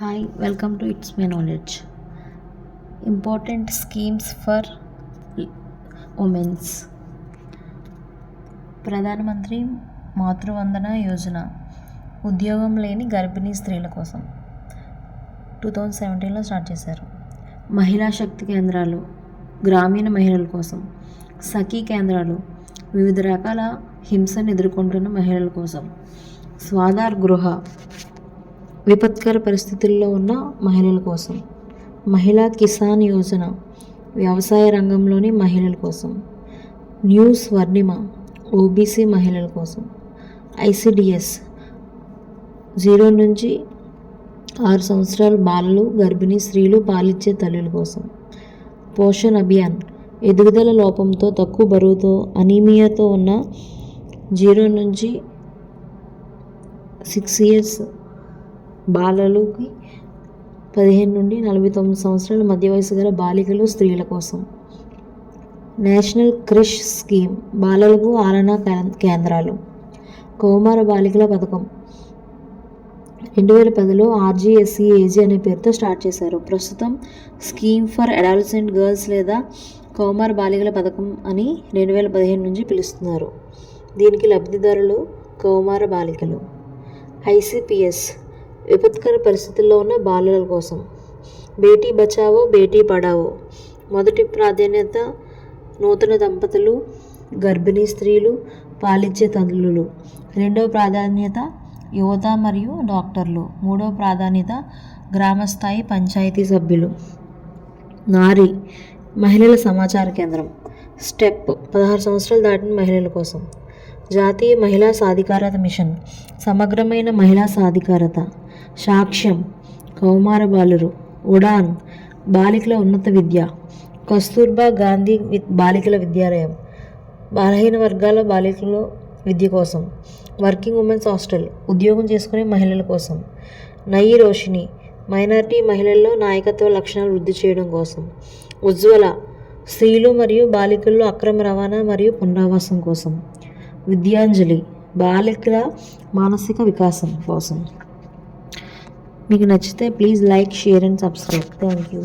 Hi welcome to it's my knowledge important schemes for womens Pradhanmantri Matruvandana Yojana. ఉద్యోగం లేని గర్భిణీ స్త్రీల కోసం. టూ థౌజండ్ సెవెంటీన్లో స్టార్ట్ చేశారు. మహిళా శక్తి కేంద్రాలు గ్రామీణ మహిళల కోసం. సఖీ కేంద్రాలు వివిధ రకాల హింసను ఎదుర్కొంటున్న మహిళల కోసం. స్వాదార్ గృహ. విపత్కర పరిస్థితుల్లో ఉన్న మహిళల కోసం. మహిళా కిసాన్ యోజన వ్యవసాయ రంగంలోని మహిళల కోసం. న్యూ స్వర్ణిమ ఓబీసీ మహిళల కోసం. ఐసిడిఎస్ జీరో నుంచి ఆరు సంవత్సరాల బాలలు గర్భిణీ స్త్రీలు పాలిచ్చే తల్లుల కోసం. పోషణ్ అభియాన్ ఎదుగుదల లోపంతో తక్కువ బరువుతో అనీమియాతో ఉన్న జీరో నుంచి సిక్స్ ఇయర్స్ బాలలకి పదిహేను నుండి నలభై తొమ్మిది సంవత్సరాల మధ్య వయసు గల బాలికలు స్త్రీల కోసం. నేషనల్ క్రిష్ స్కీమ్ బాలలకు ఆలనా కేంద్రాలు. కౌమార బాలికల పథకం. రెండు వేల పదిలో ఆర్జీఎస్సీ ఏజీ అనే పేరుతో స్టార్ట్ చేశారు. ప్రస్తుతం స్కీమ్ ఫర్ అడాలసెంట్ గర్ల్స్ లేదా కౌమార బాలికల పథకం అని రెండు వేల పదిహేను నుంచి పిలుస్తున్నారు. దీనికి లబ్ధిదారులు కౌమార బాలికలు. ఐసిపిఎస్ విపత్కర పరిస్థితుల్లో ఉన్న బాలల కోసం. బేటీ బచావో బేటీ పడావో. మొదటి ప్రాధాన్యత నూతన దంపతులు గర్భిణీ స్త్రీలు పాలిచ్చే తల్లులు రెండవ ప్రాధాన్యత యువత మరియు డాక్టర్లు. మూడవ ప్రాధాన్యత గ్రామస్థాయి పంచాయతీ సభ్యులు. నారి మహిళల సమాచార కేంద్రం. స్టెప్ పదహారు సంవత్సరాలు దాటిన మహిళల కోసం. జాతీయ మహిళా సాధికారత మిషన్. సమగ్రమైన మహిళా సాధికారత. సాక్ష్యం కౌమార బాలురు ఉడాన్ బాలికల ఉన్నత విద్య కస్తూర్బా గాంధీ వి- బాలికల విద్యాలయం బలహీన వర్గాల బాలికల విద్య కోసం వర్కింగ్ ఉమెన్స్ హాస్టల్ ఉద్యోగం చేసుకునే మహిళల కోసం నయి రోషిని మైనారిటీ మహిళల్లో నాయకత్వ లక్షణాలు వృద్ధి చేయడం కోసం ఉజ్వల స్త్రీలు మరియు బాలికల్లో అక్రమ రవాణా మరియు పునరావాసం కోసం విద్యాంజలి బాలికల మానసిక వికాసం కోసం. మీకు నచ్చితే please like share and subscribe thank you